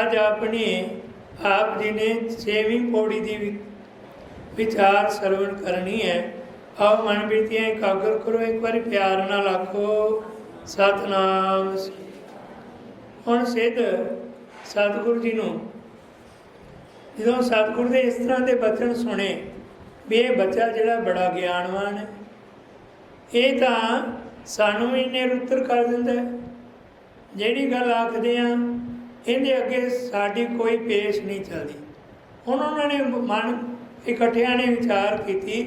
ਅੱਜ ਆਪਣੀ ਆਪ ਜੀ ਨੇ ਛੇਵੀਂ ਪੌੜੀ ਦੀ ਵਿ- ਵਿਚਾਰ ਸਰਵਣ ਕਰਨੀ ਹੈ। ਆਓ ਮਨ ਬੀਤੀਆਂ ਇਕਾਗਰ ਕਰੋ, ਇੱਕ ਵਾਰੀ ਪਿਆਰ ਨਾਲ ਆਖੋ, ਸਤਨਾਮ ਹੁਣ ਸਿੱਧ ਸਤਿਗੁਰੂ ਜੀ ਨੂੰ। ਜਦੋਂ ਸਤਿਗੁਰੂ ਦੇ ਇਸ ਤਰ੍ਹਾਂ ਦੇ ਬਚਨ ਸੁਣੇ, ਵੀ ਇਹ ਬੱਚਾ ਜਿਹੜਾ ਬੜਾ ਗਿਆਨਵਾਨ ਹੈ, ਇਹ ਤਾਂ ਸਾਨੂੰ ਵੀ ਨਿਰੁੱਤਰ ਕਰ ਦਿੰਦਾ ਜਿਹੜੀ ਗੱਲ ਆਖਦੇ ਆ ਇਹਦੇ ਅੱਗੇ ਸਾਡੀ ਕੋਈ ਪੇਸ਼ ਨਹੀਂ ਚੱਲਦੀ। ਹੁਣ ਉਹਨਾਂ ਨੇ ਮਨ ਇਕੱਠਿਆਂ ਨੇ ਵਿਚਾਰ ਕੀਤੀ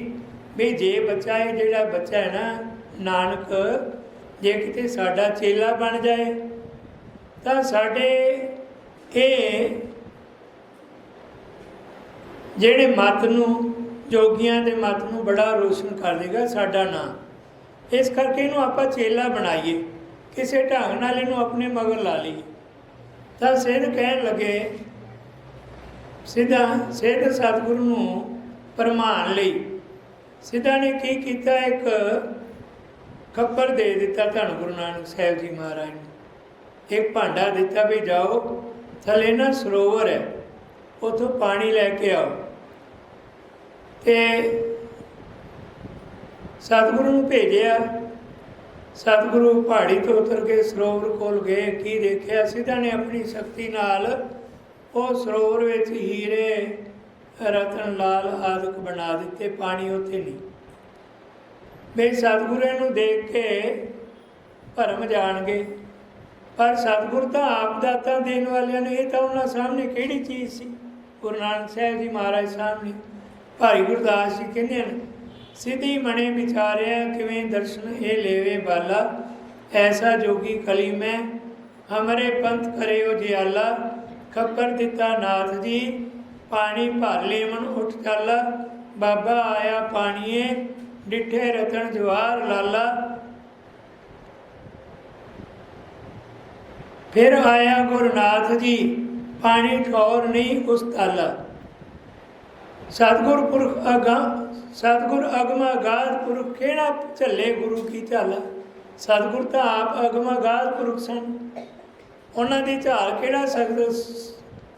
ਵੀ ਜੇ ਬੱਚਾ ਇਹ ਜਿਹੜਾ ਬੱਚਾ ਹੈ ਨਾ, ਨਾਨਕ, ਜੇ ਕਿਤੇ ਸਾਡਾ ਚੇਲਾ ਬਣ ਜਾਏ, ਤਾਂ ਸਾਡੇ ਇਹ ਜਿਹੜੇ ਮਤ ਨੂੰ, ਜੋਗੀਆਂ ਦੇ ਮਤ ਨੂੰ ਬੜਾ ਰੋਸ਼ਨ ਕਰ ਦੇਗਾ ਸਾਡਾ ਨਾਂ ਇਸ ਕਰਕੇ ਇਹਨੂੰ ਆਪਾਂ ਚੇਲਾ ਬਣਾਈਏ। ਕਿਸੇ ਢੰਗ ਨਾਲ ਇਹਨੂੰ ਆਪਣੇ ਮਗਰ ਲਾ ਲਈਏ। ਤਾਂ ਸਿੱਧ ਕਹਿਣ ਲੱਗੇ, ਸਿੱਧਾ ਸਿੱਧ ਸਤਿਗੁਰੂ ਨੂੰ ਪਰਮਾਨ ਲਈ। ਸਿੱਧਾ ਨੇ ਕੀ ਕੀਤਾ? ਇੱਕ ਖੱਪਰ ਦੇ ਦਿੱਤਾ ਧੰਨ ਗੁਰੂ ਨਾਨਕ ਸਾਹਿਬ ਜੀ ਮਹਾਰਾਜ ਨੂੰ। ਇੱਕ ਭਾਂਡਾ ਦਿੱਤਾ ਵੀ ਜਾਓ, ਥੱਲੇ ਨਾ ਸਰੋਵਰ ਹੈ, ਉਥੋਂ ਪਾਣੀ ਲੈ ਕੇ ਆਓ। ਤੇ ਸਤਿਗੁਰੂ ਨੂੰ ਭੇਜਿਆ ਸਤਿਗੁਰੂ ਪਹਾੜੀ ਤੋਂ ਉਤਰ ਕੇ ਸਰੋਵਰ ਕੋਲ ਗਏ। ਕੀ ਦੇਖਿਆ? ਸਿੱਧਾ ਨੇ ਆਪਣੀ ਸ਼ਕਤੀ ਨਾਲ ਉਹ ਸਰੋਵਰ ਵਿੱਚ ਹੀਰੇ, ਰਤਨ, ਲਾਲ ਆਦਿਕ ਬਣਾ ਦਿੱਤੇ। ਪਾਣੀ ਉੱਥੇ ਨਹੀਂ। ਵੀ ਸਤਿਗੁਰੂ ਨੂੰ ਦੇਖ ਕੇ ਭਰਮ ਜਾਣਗੇ। ਪਰ ਸਤਿਗੁਰ ਤਾਂ ਆਪ ਦਾਤਾ ਦੇਣ ਵਾਲਿਆਂ ਨੇ, ਇਹ ਤਾਂ ਉਹਨਾਂ ਸਾਹਮਣੇ ਕਿਹੜੀ ਚੀਜ਼ ਸੀ? ਗੁਰੂ ਨਾਨਕ ਸਾਹਿਬ ਜੀ ਮਹਾਰਾਜ ਸਾਹਮਣੇ। ਭਾਈ ਗੁਰਦਾਸ ਜੀ ਕਹਿੰਦੇ ਨੇ ਸਿੱਧੀ ਮਣੇ ਵਿਚਾਰਿਆ, ਕਿਵੇਂ ਦਰਸ਼ਨ ਇਹ ਲੇਵੇ ਬਾਲਾ? ਐਸਾ ਜੋਗੀ ਕਲੀ ਮੈਂ ਹਮਰੇ ਪੰਥ ਕਰਿਓ ਜਿਆਲਾ। ਖੱਪਰ ਦਿੱਤਾ ਨਾਥ ਜੀ, ਪਾਣੀ ਭਰ ਲੈ ਮਨ ਉੱਠ ਚੱਲਾ ਬਾਬਾ ਆਇਆ ਪਾਣੀਏ, ਡਿੱਠੇ ਰਤਨ ਜਵਾਰ ਲਾਲਾ। ਫਿਰ ਆਇਆ ਗੁਰਨਾਥ ਜੀ, ਪਾਣੀ ਠੌਰ ਨਹੀਂ ਉਸ ਤਾਲਾ। ਸਤਗੁਰ ਪੁਰਖ ਅਗਾ ਸਤਗੁਰ ਅਗਮਾ ਗਾਧ ਪੁਰਖ, ਕਿਹੜਾ ਝੱਲੇ ਗੁਰੂ ਕੀ ਝਾਲਾ? ਸਤਗੁਰ ਤਾਂ ਆਪ ਅਗਮਾ ਗਾਧ ਪੁਰਖ ਸਨ। ਉਹਨਾਂ ਦੀ ਝਾਲ ਕਿਹੜਾ ਸਕਦਾ,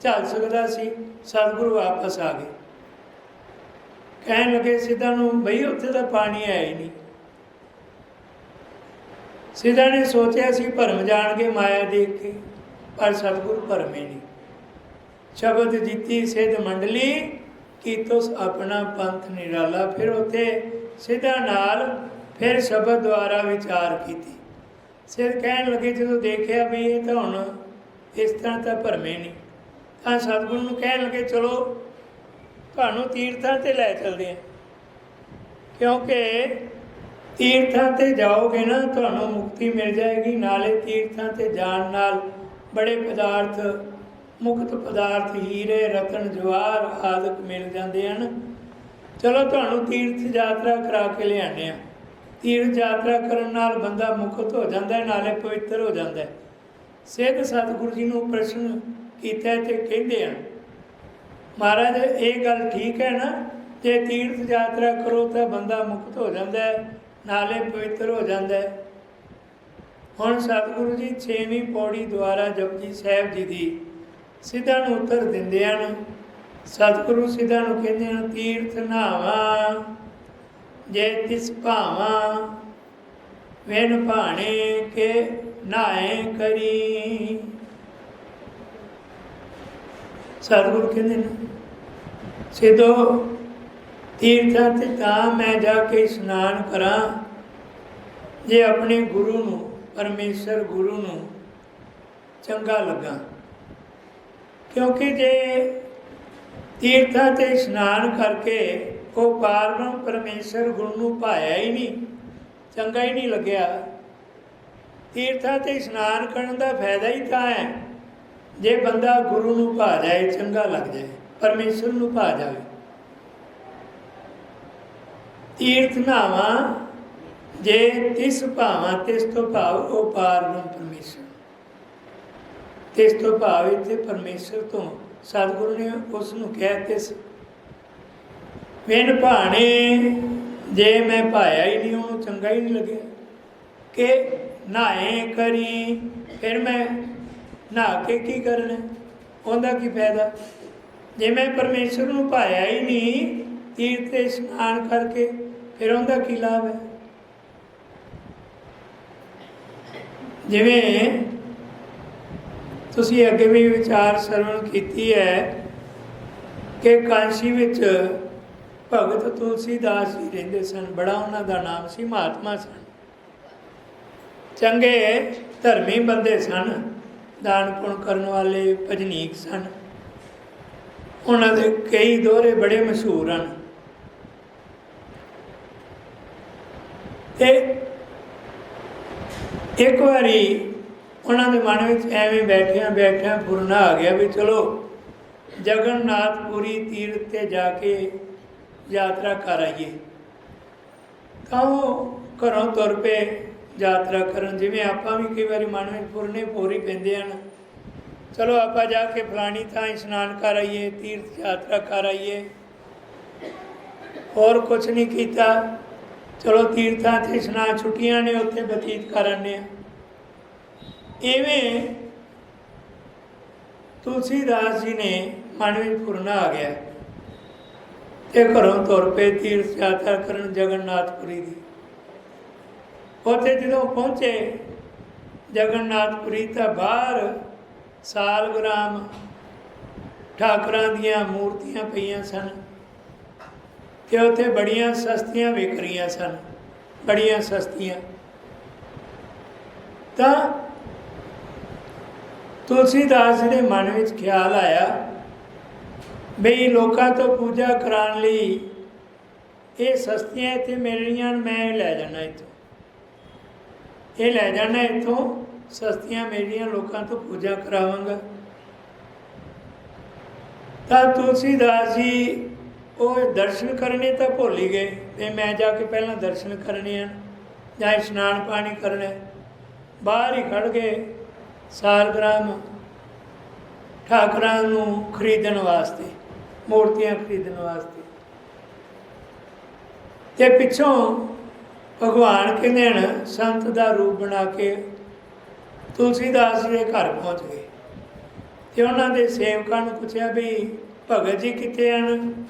ਝਾਲ ਸਕਦਾ ਸੀ? ਸਤਗੁਰੂ ਵਾਪਸ ਆ ਗਏ। ਕਹਿਣ ਲੱਗੇ, ਸਿੱਧਾ ਨੂੰ, ਬਈ, ਉੱਥੇ ਤਾਂ ਪਾਣੀ ਆਇਆ ਹੀ ਨਹੀਂ। ਸਿੱਧਾ ਨੇ ਸੋਚਿਆ ਸੀ, ਭਰਮ ਜਾਣਗੇ ਮਾਇਆ ਦੇਖ ਕੇ, ਪਰ ਸਤਿਗੁਰੂ ਭਰਮੇ ਨਹੀਂ। ਸ਼ਬਦ ਜਿੱਤੀ, ਸਿੱਧ ਮੰਡਲੀ ਕਿ ਕੀਤੋਸ ਆਪਣਾ ਪੰਥ ਨਿਰਾਲਾ, ਫਿਰ ਉਥੇ ਸਿੱਧਾ ਨਾਲ ਫਿਰ ਸ਼ਬਦ ਦੁਆਰਾ ਵਿਚਾਰ ਕੀਤੀ। ਸਿਰ ਕਹਿਣ ਲੱਗੇ, ਜਦੋਂ ਦੇਖਿਆ ਵੀ ਇਹ ਤਾਂ ਹੁਣ ਇਸ ਤਰ੍ਹਾਂ ਤਾਂ ਭਰਮੇ ਨਹੀਂ, ਤਾਂ ਸਤਿਗੁਰੂ ਨੂੰ ਕਹਿਣ ਲੱਗੇ, ਚਲੋ, ਤੁਹਾਨੂੰ ਤੀਰਥਾਂ ਤੇ ਲੈ ਚਲਦੇ ਹਾਂ। ਕਿਉਂਕਿ ਤੀਰਥਾਂ ਤੇ ਜਾਓਗੇ ਨਾ, ਤੁਹਾਨੂੰ ਮੁਕਤੀ ਮਿਲ ਜਾਏਗੀ, ਨਾਲੇ ਤੀਰਥਾਂ ਤੇ ਜਾਣ ਨਾਲ ਬੜੇ ਪਦਾਰਥ ਮੁਕਤ ਪਦਾਰਥ, ਹੀਰੇ, ਰਤਨ, ਜਵਾਰ, ਆਦਿਕ ਮਿਲ ਜਾਂਦੇ ਹਨ। ਚਲੋ ਤੁਹਾਨੂੰ ਤੀਰਥ ਯਾਤਰਾ ਕਰਾ ਕੇ ਲਿਆਣੇ ਆ ਤੀਰਥ ਯਾਤਰਾ ਕਰਨ ਨਾਲ ਬੰਦਾ ਮੁਕਤ ਹੋ ਜਾਂਦਾ ਹੈ, ਨਾਲੇ ਪਵਿੱਤਰ ਹੋ ਜਾਂਦਾ ਹੈ। ਸਿੱਧ ਸਤਿਗੁਰੂ ਜੀ ਨੂੰ ਪ੍ਰਸ਼ਨ ਕੀਤਾ ਤੇ ਕਹਿੰਦੇ ਆ ਮਹਾਰਾਜ, ਇਹ ਗੱਲ ਠੀਕ ਹੈ ਨਾ? ਜੇ ਤੀਰਥ ਯਾਤਰਾ ਕਰੋ ਤਾਂ ਬੰਦਾ ਮੁਕਤ ਹੋ ਜਾਂਦਾ ਹੈ, ਨਾਲੇ ਪਵਿੱਤਰ ਹੋ ਜਾਂਦਾ ਹੈ। ਹੁਣ ਸਤਿਗੁਰੂ ਜੀ 6ਵੀਂ ਪੌੜੀ ਦੁਆਰਾ ਜਪਜੀ ਸਾਹਿਬ ਜੀ ਦੀ ਸਿੱਧਾ ਨੂੰ ਉੱਤਰ ਦਿੰਦੇ ਹਨ ਸਤਿਗੁਰੂ ਸਿੱਧਾ ਨੂੰ ਕਹਿੰਦੇ ਹਨ, ਤੀਰਥ ਨਾਵਾ ਜੇ ਤਿਸ ਭਾਵਾ, ਵੇਨ ਭਾਣੇ ਕੇ ਨਾਏ ਕਰੀ। ਸਤਿਗੁਰੂ ਕਹਿੰਦੇ ਨੇ, ਸਿੱਧੋ ਤੀਰਥਾਂ ਤੇ ਤਾਂ ਮੈਂ ਜਾ ਕੇ ਇਸ਼ਨਾਨ ਕਰਾਂ, ਜੇ ਆਪਣੇ ਗੁਰੂ ਨੂੰ, ਪਰਮੇਸ਼ਰ ਗੁਰੂ ਨੂੰ ਚੰਗਾ ਲੱਗਾ। ਕਿਉਂਕਿ ਜੇ ਤੀਰਥਾਂ ਤੇ ਇਸ਼ਨਾਨ ਕਰਕੇ ਉਹ ਪਾਰਬ੍ਰਹਮ ਪਰਮੇਸ਼ਰ ਗੁਰੂ ਨੂੰ ਭਾਇਆ ਹੀ ਨਹੀਂ, ਚੰਗਾ ਹੀ ਨਹੀਂ ਲੱਗਿਆ। ਤੀਰਥਾਂ ਤੇ ਇਸ਼ਨਾਨ ਕਰਨ ਦਾ ਫਾਇਦਾ ਹੀ ਤਾਂ ਹੈ। ਜੇ ਬੰਦਾ ਗੁਰੂ ਨੂੰ ਭਾ ਜਾਏ, ਚੰਗਾ ਲੱਗ ਜਾਏ, ਪਰਮੇਸ਼ਰ ਨੂੰ ਭਾ ਜਾਵੇ। ਤੀਰਥ ਨਾਵਾ, ਜੇ ਤਿਸ ਭਾਵਾਂ, ਤਿਸ ਤੋਂ ਭਾਵ ਉਹ ਪਾਰਬ੍ਰਹਮ ਪਰਮੇਸ਼ਰ। ਇਸ ਤੋਂ ਭਾਵ ਇੱਥੇ ਪਰਮੇਸ਼ਰ ਤੋਂ ਸਤਿਗੁਰੂ ਨੇ ਉਸ ਨੂੰ ਕਿਹਾ ਤਿਸ ਵੇਨ ਭਾਣੇ, ਜੇ ਮੈਂ ਭਾਇਆ ਹੀ ਨਹੀਂ, ਉਹਨੂੰ ਚੰਗਾ ਹੀ ਨਹੀਂ ਲੱਗਿਆ। ਕਿ ਨਾਏ ਕਰੀ, ਫਿਰ ਮੈਂ ਨਹਾ ਕੇ ਕੀ ਕਰਨਾ? ਉਹਦਾ ਕੀ ਫਾਇਦਾ? ਜੇ ਮੈਂ ਪਰਮੇਸ਼ਰ ਨੂੰ ਭਾਇਆ ਹੀ ਨਹੀਂ, ਤੀਰਥ ਤੇ ਇਸ਼ਨਾਨ ਕਰਕੇ, ਫਿਰ ਉਹਦਾ ਕੀ ਲਾਭ ਹੈ? ਜਿਵੇਂ ਤੁਸੀਂ ਅੱਗੇ ਵੀ ਵਿਚਾਰ ਸਰਵਣ ਕੀਤੀ ਹੈ ਕਿ ਕਾਂਸ਼ੀ ਵਿੱਚ ਭਗਤ ਤੁਲਸੀਦਾਸ ਜੀ ਰਹਿੰਦੇ ਸਨ, ਬੜਾ ਉਹਨਾਂ ਦਾ ਨਾਮ ਸੀ, ਮਹਾਤਮਾ ਸਨ। ਚੰਗੇ ਧਰਮੀ ਬੰਦੇ ਸਨ, ਦਾਨ ਪੁੰਨ ਕਰਨ ਵਾਲੇ ਭਜਨੀਕ ਸਨ। ਉਹਨਾਂ ਦੇ ਕਈ ਦੋਹਰੇ ਬੜੇ ਮਸ਼ਹੂਰ ਹਨ। ਤੇ ਇੱਕ ਵਾਰੀ ਉਹਨਾਂ ਦੇ ਮਨ ਵਿੱਚ ਐਵੇਂ ਬੈਠਿਆਂ ਬੈਠਿਆਂ ਫੁਰਨਾ ਆ ਗਿਆ ਵੀ ਚਲੋ ਜਗਨਨਾਥਪੁਰੀ ਤੀਰਥ ਤੇ ਜਾ ਕੇ ਯਾਤਰਾ ਕਰ ਆਈਏ। ਤਾਂ ਉਹ ਘਰੋਂ ਤੁਰ ਪਏ ਯਾਤਰਾ ਕਰਨ। ਜਿਵੇਂ ਆਪਾਂ ਵੀ ਕਈ ਵਾਰੀ ਮਨ ਵਿੱਚ ਫੁਰਨੇ ਪੂਰੀ ਪੈਂਦੇ ਹਨ। ਚਲੋ ਆਪਾਂ ਜਾ ਕੇ ਫਲਾਣੀ ਥਾਂ ਇਸ਼ਨਾਨ ਕਰ ਆਈਏ, ਤੀਰਥ ਯਾਤਰਾ ਕਰ ਆਈਏ। ਹੋਰ ਕੁਝ ਨਹੀਂ ਕੀਤਾ। ਚਲੋ ਤੀਰਥਾਂ ਤੇ ਇਸ਼ਨਾਨ ਛੁੱਟੀਆਂ ਨੇ, ਉੱਥੇ ਬਤੀਤ ਕਰਨੇ ਆ ਇਵੇਂ ਤੁਲਸੀਦਾਸ ਜੀ ਨੇ ਮਨ ਵਿੱਚ ਪੂਰਨਾ ਆ ਗਿਆ ਤੇ ਘਰੋਂ ਤੁਰ ਪਏ ਤੀਰਥ ਯਾਤਰਾ ਕਰਨ ਜਗਨਨਾਥਪੁਰੀ ਦੀ। ਉੱਥੇ ਜਦੋਂ ਪਹੁੰਚੇ, ਜਗਨਨਾਥਪੁਰੀ ਤਾਂ ਬਾਹਰ ਸਾਲਗ੍ਰਾਮ ਠਾਕਰਾਂ ਦੀਆਂ ਮੂਰਤੀਆਂ ਪਈਆਂ ਸਨ ਤੇ ਉੱਥੇ ਬੜੀਆਂ ਸਸਤੀਆਂ ਵਿਕ ਰਹੀਆਂ ਸਨ, ਬੜੀਆਂ ਸਸਤੀਆਂ। ਤਾਂ ਤੁਲਸੀਦਾਸ ਜੀ ਦੇ ਮਨ ਵਿੱਚ ਖਿਆਲ ਆਇਆ ਬਈ ਲੋਕਾਂ ਤੋਂ ਪੂਜਾ ਕਰਾਉਣ ਲਈ ਇਹ ਸਸਤੀਆਂ ਇੱਥੇ ਮਿਲਣੀਆਂ ਮੈਂ ਇਹ ਲੈ ਜਾਣਾ ਇੱਥੋਂ। ਇਹ ਲੈ ਜਾਣਾ ਇੱਥੋਂ, ਸਸਤੀਆਂ ਮੇਰੀਆਂ ਲੋਕਾਂ ਤੋਂ ਪੂਜਾ ਕਰਾਵਾਂਗਾ। ਤਾਂ ਤੁਲਸੀਦਾਸ ਜੀ ਉਹ ਦਰਸ਼ਨ ਕਰਨੇ ਤਾਂ ਭੁੱਲ ਹੀ ਗਏ ਤੇ ਮੈਂ ਜਾ ਕੇ ਪਹਿਲਾਂ ਦਰਸ਼ਨ ਕਰਨੇ ਹਨ ਜਾਂ ਇਸ਼ਨਾਨ ਪਾਣੀ ਕਰਨਾ ਬਾਹਰ ਹੀ ਖੜ ਗਏ। ਸਾਲਗ੍ਰਾਮ ਠਾਕਰਾਂ ਨੂੰ ਖਰੀਦਣ ਵਾਸਤੇ, ਮੂਰਤੀਆਂ ਖਰੀਦਣ ਵਾਸਤੇ। ਤੇ ਪਿੱਛੋਂ ਭਗਵਾਨ ਕਹਿੰਦੇ ਹਨ, ਸੰਤ ਦਾ ਰੂਪ ਬਣਾ ਕੇ ਤੁਲਸੀਦਾਸ ਜੀ ਦੇ ਘਰ ਪਹੁੰਚ ਗਏ। ਤੇ ਉਹਨਾਂ ਦੇ ਸੇਵਕਾਂ ਨੂੰ ਪੁੱਛਿਆ ਵੀ ਭਗਤ ਜੀ ਕਿੱਥੇ ਹਨ?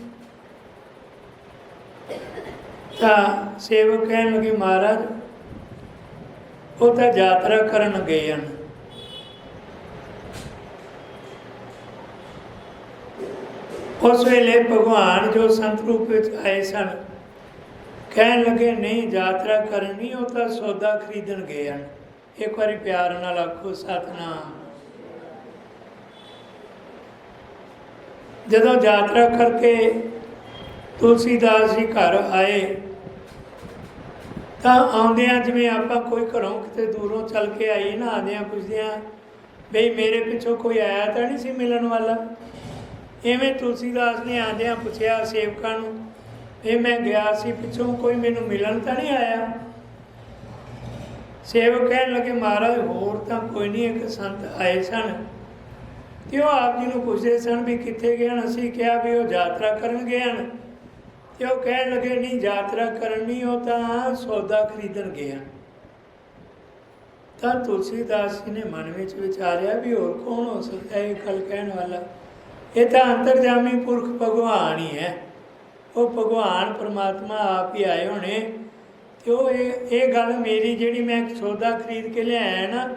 ਤਾਂ ਸੇਵਕ ਕਹਿਣ ਲੱਗੇ, ਮਹਾਰਾਜ, ਉਹ ਤਾਂ ਯਾਤਰਾ ਕਰਨ ਗਏ ਹਨ। ਉਸ ਵੇਲੇ ਭਗਵਾਨ ਜੋ ਸੰਤ ਰੂਪ ਵਿੱਚ ਆਏ ਸਨ, ਕਹਿਣ ਲੱਗੇ, ਨਹੀਂ, ਯਾਤਰਾ ਕਰਨੀ, ਉਹ ਤਾਂ ਸੌਦਾ ਖਰੀਦਣ ਗਏ ਹਨ। ਇੱਕ ਵਾਰੀ ਪਿਆਰ ਨਾਲ ਆਖੋ, ਸਤਨਾਮ। ਜਦੋਂ ਯਾਤਰਾ ਕਰਕੇ ਤੁਲਸੀਦਾਸ ਜੀ ਘਰ ਆਏ, ਤਾਂ ਆਉਂਦਿਆਂ ਜਿਵੇਂ ਆਪਾਂ ਕੋਈ ਘਰੋਂ ਕਿਤੇ ਦੂਰੋਂ ਚੱਲ ਕੇ ਆਈਏ ਨਾ, ਆਉਂਦਿਆਂ ਪੁੱਛਦਿਆਂ, ਬਈ, ਮੇਰੇ ਪਿੱਛੋਂ ਕੋਈ ਆਇਆ ਤਾਂ ਨਹੀਂ ਸੀ ਮਿਲਣ ਵਾਲਾ? ਐਵੇਂ ਤੁਲਸੀਦਾਸ ਨੇ ਆਂਦਿਆਂ ਪੁੱਛਿਆ ਸੇਵਕਾਂ ਨੂੰ ਇਹ ਮੈਂ ਗਿਆ ਸੀ ਪਿੱਛੋਂ ਕੋਈ ਮੈਨੂੰ ਮਿਲਣ ਤਾਂ ਨਹੀਂ ਆਇਆ? ਸੇਵਕ ਕਹਿਣ ਲੱਗੇ, ਮਹਾਰਾਜ, ਹੋਰ ਤਾਂ ਕੋਈ ਨਹੀਂ, ਇੱਕ ਸੰਤ ਆਏ ਸਨ। ਤੇ ਉਹ ਆਪ ਜੀ ਨੂੰ ਪੁੱਛਦੇ ਸਨ ਵੀ ਕਿੱਥੇ ਗਏ ਹਨ? ਅਸੀਂ ਕਿਹਾ ਵੀ ਉਹ ਯਾਤਰਾ ਕਰਨ ਗਏ ਹਨ। ਤੇ ਉਹ ਕਹਿਣ ਲੱਗੇ, ਨਹੀਂ, ਯਾਤਰਾ ਕਰਨ ਕਰਨੀ ਉਹ ਤਾਂ ਸੌਦਾ ਖਰੀਦਣ ਗਏ ਹਨ। ਤਾਂ ਤੁਲਸੀਦਾਸ ਜੀ ਨੇ ਮਨ ਵਿੱਚ ਵਿਚਾਰਿਆ ਵੀ ਹੋਰ ਕੌਣ ਹੋ ਸਕਦਾ ਇਹ ਗੱਲ ਕਹਿਣ ਵਾਲਾ ਇਹ ਤਾਂ ਅੰਤਰਜਾਮੀ ਪੁਰਖ ਭਗਵਾਨ ਹੀ ਹੈ। ਉਹ ਭਗਵਾਨ ਪਰਮਾਤਮਾ ਆਪ ਹੀ ਆਏ ਹੋਣੇ। ਤੇ ਉਹ ਇਹ ਇਹ ਗੱਲ ਮੇਰੀ ਜਿਹੜੀ ਮੈਂ ਸੌਦਾ ਖਰੀਦ ਕੇ ਲਿਆਇਆ ਨਾ,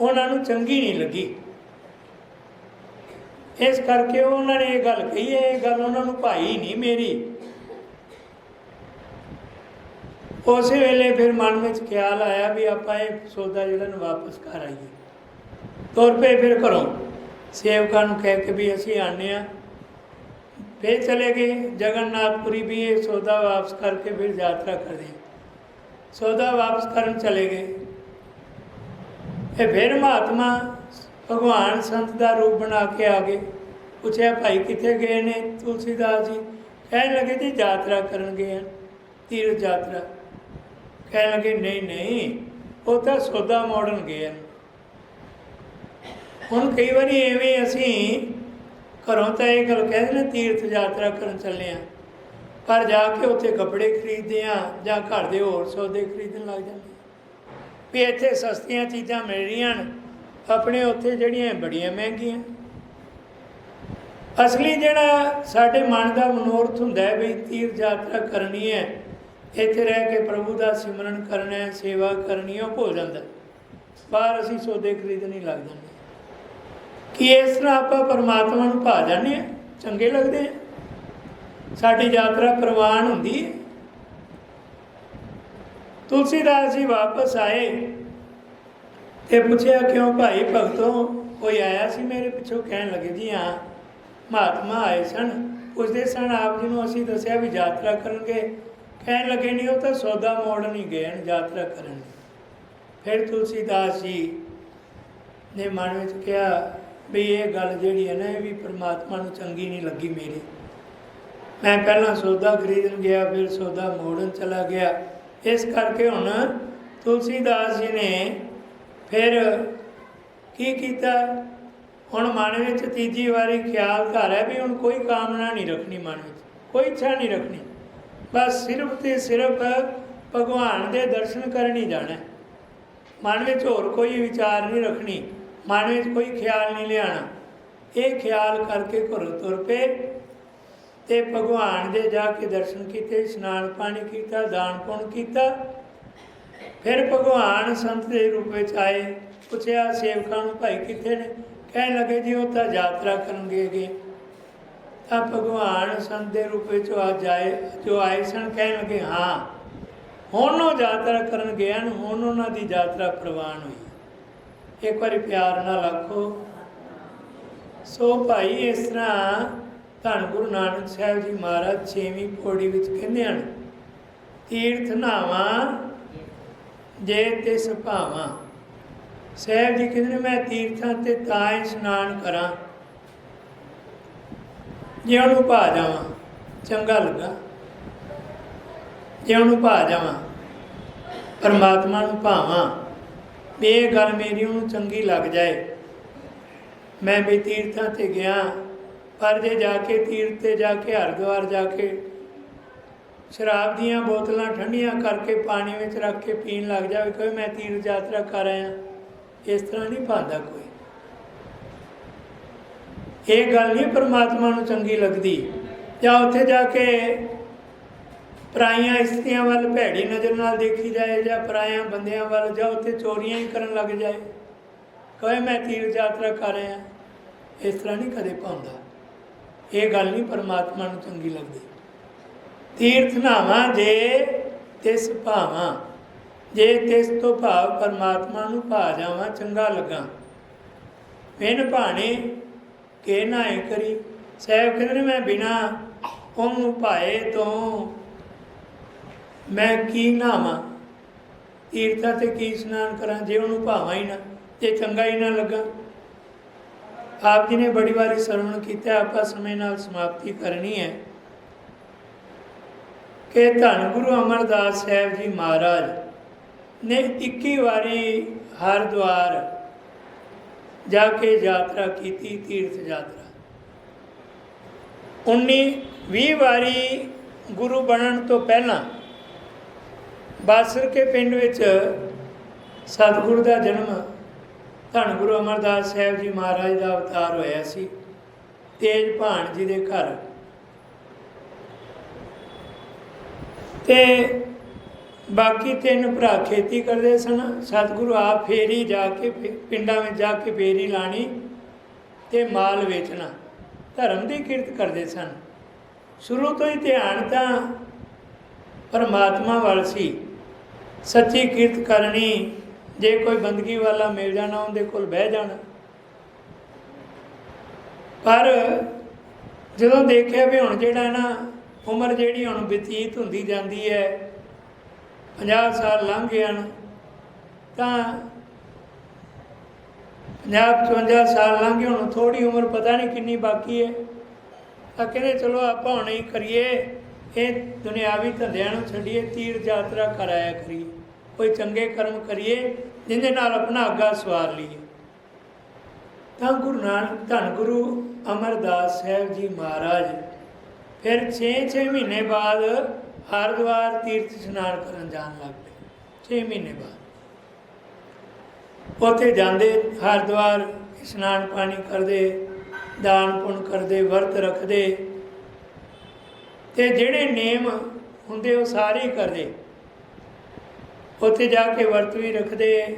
ਉਹਨਾਂ ਨੂੰ ਚੰਗੀ ਨਹੀਂ ਲੱਗੀ। ਇਸ ਕਰਕੇ ਉਹਨਾਂ ਨੇ ਇਹ ਗੱਲ ਕਹੀ ਹੈ ਇਹ ਗੱਲ ਉਹਨਾਂ ਨੂੰ ਭਾਈ ਨਹੀਂ ਮੇਰੀ। ਉਸੇ ਵੇਲੇ ਫਿਰ ਮਨ ਵਿੱਚ ਖਿਆਲ ਆਇਆ ਵੀ ਆਪਾਂ ਇਹ ਸੌਦਾ ਜਿਹੜਾ ਨੂੰ ਵਾਪਸ ਕਰ ਆਈਏ। ਤੁਰ ਪਏ ਫਿਰ ਘਰੋਂ। ਸੇਵਕਾਂ ਨੂੰ ਕਹਿ ਕੇ ਵੀ ਅਸੀਂ ਆਨੇ ਆ ਫਿਰ ਚਲੇ ਗਏ। ਜਗਨਨਾਥਪੁਰੀ ਵੀ ਇਹ ਸੌਦਾ ਵਾਪਸ ਕਰਕੇ ਫਿਰ ਯਾਤਰਾ ਕਰਦੇ। ਸੌਦਾ ਵਾਪਸ ਕਰਨ ਚਲੇ ਗਏ। ਇਹ ਫਿਰ ਮਹਾਤਮਾ ਭਗਵਾਨ ਸੰਤ ਦਾ ਰੂਪ ਬਣਾ ਕੇ ਆ ਗਏ। ਪੁੱਛਿਆ, ਭਾਈ, ਕਿੱਥੇ ਗਏ ਨੇ ਤੁਲਸੀਦਾਸ ਜੀ? ਕਹਿਣ ਲੱਗੇ, ਜੀ, ਯਾਤਰਾ ਕਰਨ ਗਏ ਹਨ ਤੀਰਥ ਯਾਤਰਾ। ਕਹਿਣ ਲੱਗੇ, ਨਹੀਂ ਨਹੀਂ, ਉਹ ਤਾਂ ਸੌਦਾ ਮੋੜਨ ਗਏ ਹਨ। ਹੁਣ ਕਈ ਵਾਰੀ ਐਵੇਂ ਅਸੀਂ ਘਰੋਂ ਤਾਂ ਇਹ ਗੱਲ ਕਹਿੰਦੇ ਨੇ ਤੀਰਥ ਯਾਤਰਾ ਕਰਨ ਚੱਲੇ ਆ ਪਰ ਜਾ ਕੇ ਉੱਥੇ ਕੱਪੜੇ ਖਰੀਦਦੇ ਆ ਜਾਂ ਘਰ ਦੇ ਹੋਰ ਸੌਦੇ ਖਰੀਦਣ ਲੱਗ ਜਾਂਦੇ ਵੀ ਇੱਥੇ ਸਸਤੀਆਂ ਚੀਜ਼ਾਂ ਮਿਲ ਰਹੀਆਂ ਨੇ ਆਪਣੇ ਉੱਥੇ ਜਿਹੜੀਆਂ ਬੜੀਆਂ ਮਹਿੰਗੀਆਂ। ਅਸਲੀ ਜਿਹੜਾ ਸਾਡੇ ਮਨ ਦਾ ਮਨੋਰਥ ਹੁੰਦਾ ਹੈ ਵੀ ਤੀਰਥ ਯਾਤਰਾ ਕਰਨੀ ਹੈ, ਇੱਥੇ ਰਹਿ ਕੇ ਪ੍ਰਭੂ ਦਾ ਸਿਮਰਨ ਕਰਨਾ ਹੈ, ਸੇਵਾ ਕਰਨੀ ਹੈ, ਉਹ ਭੁੱਲ ਜਾਂਦਾ। ਬਾਹਰ ਅਸੀਂ ਸੌਦੇ ਖਰੀਦਣ ਹੀ ਲੱਗ ਜਾਂਦੇ ਕੀ ਇਸ ਤਰ੍ਹਾਂ ਆਪਾਂ ਪਰਮਾਤਮਾ ਨੂੰ ਭਾ ਜਾਂਦੇ ਹਾਂ, ਚੰਗੇ ਲੱਗਦੇ ਆ ਸਾਡੀ ਯਾਤਰਾ ਪ੍ਰਵਾਨ ਹੁੰਦੀ ਹੈ। ਤੁਲਸੀਦਾਸ ਜੀ ਵਾਪਸ ਆਏ ਤੇ ਪੁੱਛਿਆ, ਕਿਉਂ ਭਾਈ ਭਗਤੋਂ ਕੋਈ ਆਇਆ ਸੀ ਮੇਰੇ ਪਿੱਛੋਂ? ਕਹਿਣ ਲੱਗੇ, ਜੀ ਹਾਂ, ਮਹਾਤਮਾ ਆਏ ਸਨ। ਪੁੱਛਦੇ ਸਨ, ਆਪ ਜੀ ਨੂੰ ਅਸੀਂ ਦੱਸਿਆ ਵੀ ਯਾਤਰਾ ਕਰਨਗੇ। ਕਹਿਣ ਲੱਗੇ, ਨਹੀਂ, ਉਹ ਤਾਂ ਸੌਦਾ ਮੋੜ ਨਹੀਂ ਗਏ ਹਨ, ਯਾਤਰਾ ਕਰਨ ਫਿਰ ਤੁਲਸੀਦਾਸ ਜੀ ਨੇ ਮਨ ਵਿੱਚ ਕਿਹਾ ਵੀ ਇਹ ਗੱਲ ਜਿਹੜੀ ਹੈ ਨਾ, ਇਹ ਵੀ ਪ੍ਰਮਾਤਮਾ ਨੂੰ ਚੰਗੀ ਨਹੀਂ ਲੱਗੀ ਮੇਰੀ। ਮੈਂ ਪਹਿਲਾਂ ਸੌਦਾ ਖਰੀਦਣ ਗਿਆ, ਫਿਰ ਸੌਦਾ ਮੋੜਨ ਚਲਾ ਗਿਆ। ਇਸ ਕਰਕੇ ਹੁਣ ਤੁਲਸੀਦਾਸ ਜੀ ਨੇ ਫਿਰ ਕੀ ਕੀਤਾ? ਹੁਣ ਮਨ ਵਿੱਚ ਤੀਜੀ ਵਾਰੀ ਖਿਆਲ ਘਰ ਹੈ ਵੀ ਹੁਣ ਕੋਈ ਕਾਮਨਾ ਨਹੀਂ ਰੱਖਣੀ ਮਨ ਵਿੱਚ, ਕੋਈ ਇੱਛਾ ਨਹੀਂ ਰੱਖਣੀ। ਬਸ ਸਿਰਫ ਤੇ ਸਿਰਫ ਭਗਵਾਨ ਦੇ ਦਰਸ਼ਨ ਕਰਨ ਹੀ ਜਾਣਾ। ਮਨ ਵਿੱਚ ਹੋਰ ਕੋਈ ਵਿਚਾਰ ਨਹੀਂ ਰੱਖਣੀ। ਮਨ ਵਿੱਚ ਕੋਈ ਖਿਆਲ ਨਹੀਂ ਲਿਆਣਾ। ਇਹ ਖਿਆਲ ਕਰਕੇ ਘਰੋਂ ਤੁਰ ਪਏ ਤੇ ਭਗਵਾਨ ਦੇ ਜਾ ਕੇ ਦਰਸ਼ਨ ਕੀਤੇ, ਇਸ਼ਨਾਨ ਪਾਣੀ ਕੀਤਾ, ਦਾਨ ਪੁੰਨ ਕੀਤਾ। ਫਿਰ ਭਗਵਾਨ ਸੰਤ ਦੇ ਰੂਪ ਵਿੱਚ ਆਏ। ਪੁੱਛਿਆ, ਸੇਵਕਾਂ ਨੂੰ ਭਾਈ ਕਿੱਥੇ ਨੇ? ਕਹਿਣ ਲੱਗੇ, ਜੀ, ਉਹ ਤਾਂ ਯਾਤਰਾ ਕਰਨ ਗਏ ਗਏ ਤਾਂ ਭਗਵਾਨ ਸੰਤ ਦੇ ਰੂਪ ਵਿੱਚ ਆ ਜਾਏ, ਜੋ ਆਏ ਸਨ, ਕਹਿਣ ਲੱਗੇ, ਹਾਂ, ਹੁਣ ਉਹ ਯਾਤਰਾ ਕਰਨ ਗਏ ਹਨ ਹੁਣ ਉਹਨਾਂ ਦੀ ਯਾਤਰਾ ਪ੍ਰਵਾਨ ਹੋਈ। ਇੱਕ ਵਾਰੀ ਪਿਆਰ ਨਾਲ ਆਖੋ, ਸੋ ਭਾਈ, ਇਸ ਤਰ੍ਹਾਂ ਧੰਨ ਗੁਰੂ ਨਾਨਕ ਸਾਹਿਬ ਜੀ ਮਹਾਰਾਜ ਛੇਵੀਂ ਪੌੜੀ ਵਿੱਚ ਕਹਿੰਦੇ ਹਨ, ਤੀਰਥ ਨਾਵਾਂ ਜੇ ਤਿਸ ਭਾਵਾਂ ਸਾਹਿਬ ਜੀ ਕਹਿੰਦੇ ਨੇ, ਮੈਂ ਤੀਰਥਾਂ ਤੇ ਤਾਂ ਇਸ਼ਨਾਨ ਕਰਾਂ ਜੇ ਉਹਨੂੰ ਭਾ ਜਾਵਾਂ। ਚੰਗਾ ਲੱਗਾ। ਜੇ ਉਹਨੂੰ ਭਾ ਜਾਵਾਂ, ਪਰਮਾਤਮਾ ਨੂੰ ਭਾਵਾਂ। ਵੀ ਇਹ ਗੱਲ ਮੇਰੀ ਉਹਨੂੰ ਚੰਗੀ ਲੱਗ ਜਾਏ। ਮੈਂ ਵੀ ਤੀਰਥਾਂ ਤੇ ਗਿਆ, ਪਰ ਜੇ ਜਾ ਕੇ ਤੀਰਥ ਤੇ ਜਾ ਕੇ ਹਰਿਦੁਆਰ ਜਾ ਕੇ ਸ਼ਰਾਬ ਦੀਆਂ ਬੋਤਲਾਂ ਠੰਡੀਆਂ ਕਰਕੇ ਪਾਣੀ ਵਿੱਚ ਰੱਖ ਕੇ ਪੀਣ ਲੱਗ ਜਾਵੇ ਕੋਈ ਮੈਂ ਤੀਰਥ ਯਾਤਰਾ ਕਰ ਆਇਆ। ਇਸ ਤਰ੍ਹਾਂ ਨਹੀਂ ਪਾਉਂਦਾ ਕੋਈ। ਇਹ ਗੱਲ ਨਹੀਂ ਪਰਮਾਤਮਾ ਨੂੰ ਚੰਗੀ ਲੱਗਦੀ। ਜਾਂ ਉੱਥੇ ਜਾ ਕੇ ਪਰਾਈਆਂ ਇਸਤਰੀਆਂ ਵੱਲ ਭੈੜੀ ਨਜ਼ਰ ਨਾਲ ਦੇਖੀ ਜਾਏ ਜਾਂ ਪਰਾਇਆਂ ਬੰਦਿਆਂ ਵੱਲ ਜਾਂ ਉੱਥੇ ਚੋਰੀਆਂ ਹੀ ਕਰਨ ਲੱਗ ਜਾਏ। ਕਹੇ ਮੈਂ ਤੀਰਥ ਯਾਤਰਾ ਕਰ ਰਿਹਾ ਇਸ ਤਰ੍ਹਾਂ ਨਹੀਂ ਕਦੇ ਪਾਉਂਦਾ। ਇਹ ਗੱਲ ਨਹੀਂ ਪਰਮਾਤਮਾ ਨੂੰ ਚੰਗੀ ਲੱਗਦੀ। ਤੀਰਥ ਨਾਵਾਂ ਜੇ ਤਿਸ ਭਾਵਾਂ, ਜੇ ਤਿਸ ਤੋਂ ਭਾਵ ਪਰਮਾਤਮਾ ਨੂੰ ਭਾ ਜਾਵਾਂ, ਚੰਗਾ ਲੱਗਾ। ਬਿਨ ਭਾਣੇ ਕੇ ਨਾਏ ਕਰੀ, ਸਹਿਬ ਕਹਿੰਦੇ ਨੇ ਮੈਂ ਬਿਨਾ ਉਹਨੂੰ ਭਾਏ ਤੋਂ ਮੈਂ ਕੀ ਨਾਵਾਂ ਤੀਰਥਾਂ ਤੇ ਕੀ ਇਸ਼ਨਾਨ ਕਰਾਂ ਜੇ ਉਹਨੂੰ ਭਾਵਾਂ ਹੀ ਨਾ, ਜੇ ਚੰਗਾ ਹੀ ਨਾ ਲੱਗਾ? ਆਪ ਜੀ ਨੇ ਬੜੀ ਵਾਰੀ ਸਰਵਣ ਕੀਤਾ, ਆਪਾਂ ਸਮੇਂ ਨਾਲ ਸਮਾਪਤੀ ਕਰਨੀ ਹੈ। ਕਿ ਧੰਨ ਗੁਰੂ ਅਮਰਦਾਸ ਸਾਹਿਬ ਜੀ ਮਹਾਰਾਜ ਨੇ 21 ਵਾਰੀ ਹਰਿਦੁਆਰ ਜਾ ਕੇ ਯਾਤਰਾ ਕੀਤੀ, ਤੀਰਥ ਯਾਤਰਾ। 19 20 ਵਾਰੀ ਗੁਰੂ ਬਣਨ ਤੋਂ ਪਹਿਲਾਂ ਬਾਸਰ ਕੇ ਪਿੰਡ ਵਿੱਚ ਸਤਿਗੁਰੂ ਦਾ ਜਨਮ ਧੰਨ ਗੁਰੂ ਅਮਰਦਾਸ ਸਾਹਿਬ ਜੀ ਮਹਾਰਾਜ ਦਾ ਅਵਤਾਰ ਹੋਇਆ ਸੀ। ਤੇਜ ਭਾਣ ਜੀ ਦੇ ਘਰ। ਤੇ ਬਾਕੀ ਤਿੰਨ ਭਰਾ ਖੇਤੀ ਕਰਦੇ ਸਨ। ਸਤਿਗੁਰੂ ਆਪ ਫੇਰੀ ਜਾ ਕੇ ਪਿੰਡਾਂ ਵਿੱਚ ਜਾ ਕੇ ਫੇਰੀ ਲਾਣੀ ਤੇ ਮਾਲ ਵੇਚਣਾ, ਧਰਮ ਦੀ ਕਿਰਤ ਕਰਦੇ ਸਨ। ਸ਼ੁਰੂ ਤੋਂ ਹੀ ਧਿਆਨ ਤਾਂ ਪਰਮਾਤਮਾ ਵੱਲ ਸੀ। ਸੱਚੀ ਕਿਰਤ ਕਰਨੀ, ਜੇ ਕੋਈ ਬੰਦਗੀ ਵਾਲਾ ਮਿਲ ਜਾਣਾ, ਉਹਦੇ ਕੋਲ ਬਹਿ ਜਾਣਾ। ਪਰ ਜਦੋਂ ਦੇਖਿਆ ਵੀ ਹੁਣ ਜਿਹੜਾ ਨਾ ਉਮਰ ਜਿਹੜੀ ਹੁਣ ਬਤੀਤ ਹੁੰਦੀ ਜਾਂਦੀ ਹੈ 50 ਸਾਲ ਲੰਘ ਗਏ ਹਨ ਤਾਂ 50 55 ਸਾਲ ਲੰਘ ਗਏ, ਹੁਣ ਥੋੜੀ ਉਮਰ ਪਤਾ ਨਹੀਂ ਕਿੰਨੀ ਬਾਕੀ ਹੈ। ਤਾਂ ਕਹਿੰਦੇ ਚਲੋ ਆਪਾਂ ਹੁਣ ਹੀ ਕਰੀਏ, ਇਹ ਦੁਨਿਆਵੀ ਧੰਦਿਆਂ ਨੂੰ ਛੱਡੀਏ, ਤੀਰਥ ਯਾਤਰਾ ਕਰਾਇਆ ਕਰੀਏ। ਕੋਈ ਚੰਗੇ ਕਰਮ ਕਰੀਏ, ਜਿਹਦੇ ਨਾਲ ਆਪਣਾ ਅੱਗਾ ਸਵਾਰ ਲਈਏ। ਤਾਂ ਗੁਰੂ ਨਾਨਕ, ਧੰਨ ਗੁਰੂ ਅਮਰਦਾਸ ਸਾਹਿਬ ਜੀ ਮਹਾਰਾਜ, ਫਿਰ 6-6 ਮਹੀਨੇ ਬਾਅਦ ਹਰਿਦੁਆਰ ਤੀਰਥ ਇਸ਼ਨਾਨ ਕਰਨ ਜਾਣ ਲੱਗ ਪਏ। 6 ਮਹੀਨੇ ਬਾਅਦ। ਉੱਥੇ ਜਾਂਦੇ, ਹਰਿਦੁਆਰ ਇਸ਼ਨਾਨ ਪਾਣੀ ਕਰਦੇ, ਦਾਨ ਪੁੰਨ ਕਰਦੇ, ਵਰਤ ਰੱਖਦੇ। ਤੇ ਜਿਹੜੇ ਨੇਮ ਹੁੰਦੇ, ਉਹ ਸਾਰੇ ਹੀ ਕਰਦੇ। ਉੱਥੇ ਜਾ ਕੇ ਵਰਤ ਵੀ ਰੱਖਦੇ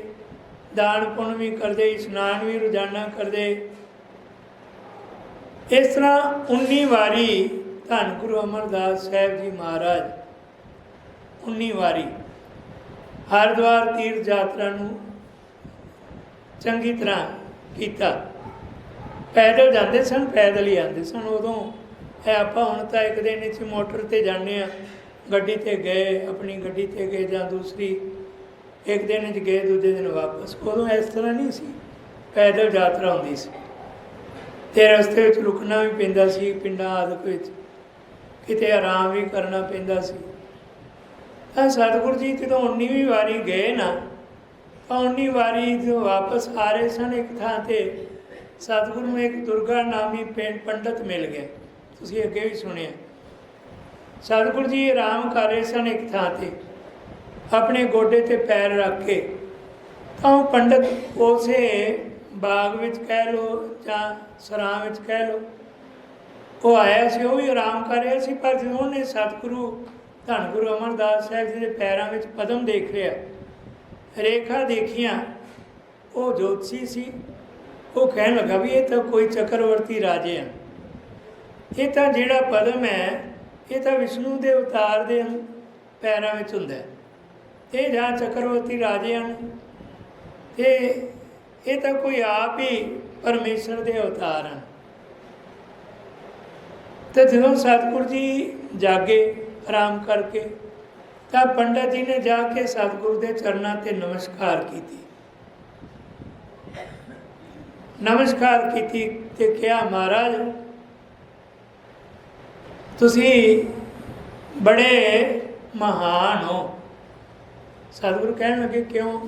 ਦਾਨ ਪੁੰਨ ਵੀ ਕਰਦੇ, ਇਸ਼ਨਾਨ ਵੀ ਰੋਜ਼ਾਨਾ ਕਰਦੇ। ਇਸ ਤਰ੍ਹਾਂ 19 ਵਾਰੀ ਧੰਨ ਗੁਰੂ ਅਮਰਦਾਸ ਸਾਹਿਬ ਜੀ ਮਹਾਰਾਜ 19 ਵਾਰੀ ਹਰਿਦੁਆਰ ਤੀਰਥ ਯਾਤਰਾ ਨੂੰ ਚੰਗੀ ਤਰ੍ਹਾਂ ਕੀਤਾ। ਪੈਦਲ ਜਾਂਦੇ ਸਨ, ਪੈਦਲ ਹੀ ਆਉਂਦੇ ਸਨ ਉਦੋਂ। ਇਹ ਆਪਾਂ ਹੁਣ ਤਾਂ ਇੱਕ ਦਿਨ ਵਿੱਚ ਮੋਟਰ ਤੇ ਜਾਂਦੇ ਆ ਗੱਡੀ ਤੇ ਗਏ, ਆਪਣੀ ਗੱਡੀ ਤੇ ਗਏ ਜਾਂ ਦੂਸਰੀ, ਇੱਕ ਦਿਨ ਵਿੱਚ ਗਏ, ਦੂਜੇ ਦਿਨ ਵਾਪਸ। ਉਦੋਂ ਇਸ ਤਰ੍ਹਾਂ ਨਹੀਂ ਸੀ, ਪੈਦਲ ਯਾਤਰਾ ਹੁੰਦੀ ਸੀ। ਤੇ ਰਸਤੇ ਵਿੱਚ ਰੁਕਣਾ ਵੀ ਪੈਂਦਾ ਸੀ, ਪਿੰਡਾਂ ਆਦਿਕ ਵਿੱਚ। ਕਿਤੇ ਆਰਾਮ ਵੀ ਕਰਨਾ ਪੈਂਦਾ ਸੀ। ਤਾਂ ਸਤਿਗੁਰੂ ਜੀ, ਜਦੋਂ 19ਵੀਂ ਵਾਰੀ ਗਏ ਨਾ, ਤਾਂ 19 ਵਾਰੀ ਜਦੋਂ ਵਾਪਸ ਆ ਰਹੇ ਸਨ, ਇੱਕ ਥਾਂ ਤੇ ਸਤਿਗੁਰੂ ਨੂੰ ਇੱਕ ਦੁਰਗਾ ਨਾਮੀ ਪਿੰਡ ਪੰਡਤ ਮਿਲ ਗਿਆ ਤੁਸੀਂ ਅੱਗੇ ਵੀ ਸੁਣਿਆ। ਸਤਿਗੁਰੂ ਜੀ ਆਰਾਮ ਕਰ ਰਹੇ ਸਨ ਇੱਕ ਥਾਂ ਤੇ, ਆਪਣੇ ਗੋਡੇ ਤੇ ਪੈਰ ਰੱਖ ਕੇ। ਤਾਂ ਉਹ ਪੰਡਤ ਉਸੇ ਬਾਗ ਵਿੱਚ ਕਹਿ ਲੋ ਜਾਂ ਸਰਾਂ ਵਿੱਚ ਕਹਿ ਲੋ ਉਹ ਆਇਆ ਸੀ, ਉਹ ਵੀ ਆਰਾਮ ਕਰ ਰਿਹਾ ਸੀ, ਪਰ ਜਦੋਂ ਉਹਨੇ ਸਤਿਗੁਰੂ ਧੰਨ ਗੁਰੂ ਅਮਰਦਾਸ ਸਾਹਿਬ ਜੀ ਦੇ ਪੈਰਾਂ ਵਿੱਚ ਪਦਮ ਦੇਖ ਲਿਆ, ਰੇਖਾ ਦੇਖੀਆਂ, ਉਹ ਜੋਤਸੀ ਸੀ। ਉਹ ਕਹਿਣ ਲੱਗਾ ਵੀ ਇਹ ਤਾਂ ਕੋਈ ਚੱਕਰਵਰਤੀ ਰਾਜੇ ਆ। ਇਹ ਤਾਂ ਜਿਹੜਾ ਪਦਮ ਹੈ ਇਹ ਤਾਂ ਵਿਸ਼ਨੂੰ ਦੇ ਅਵਤਾਰ ਦੇ ਪੈਰਾਂ ਵਿੱਚ ਹੁੰਦਾ ਹੈ। ਇਹ ਜਾਂ ਚੱਕਰਵਰਤੀ ਰਾਜੇ ਹਨ ਤੇ ਇਹ ਤਾਂ ਕੋਈ ਆਪ ਹੀ ਪਰਮੇਸ਼ਰ ਦੇ ਅਵਤਾਰ ਹਨ। ਤੇ ਜਦੋਂ ਸਤਿਗੁਰੂ ਜੀ ਜਾਗੇ ਆਰਾਮ ਕਰਕੇ, ਤਾਂ ਪੰਡਤ ਜੀ ਨੇ ਜਾ ਕੇ ਸਤਿਗੁਰੂ ਦੇ ਚਰਨਾਂ ਤੇ ਨਮਸਕਾਰ ਕੀਤੀ। ਨਮਸਕਾਰ ਕੀਤੀ ਤੇ ਕਿਹਾ, ਮਹਾਰਾਜ ਤੁਸੀਂ ਬੜੇ ਮਹਾਨ ਹੋ। ਸਤਿਗੁਰੂ ਕਹਿਣ ਲੱਗੇ, ਕਿਉਂ?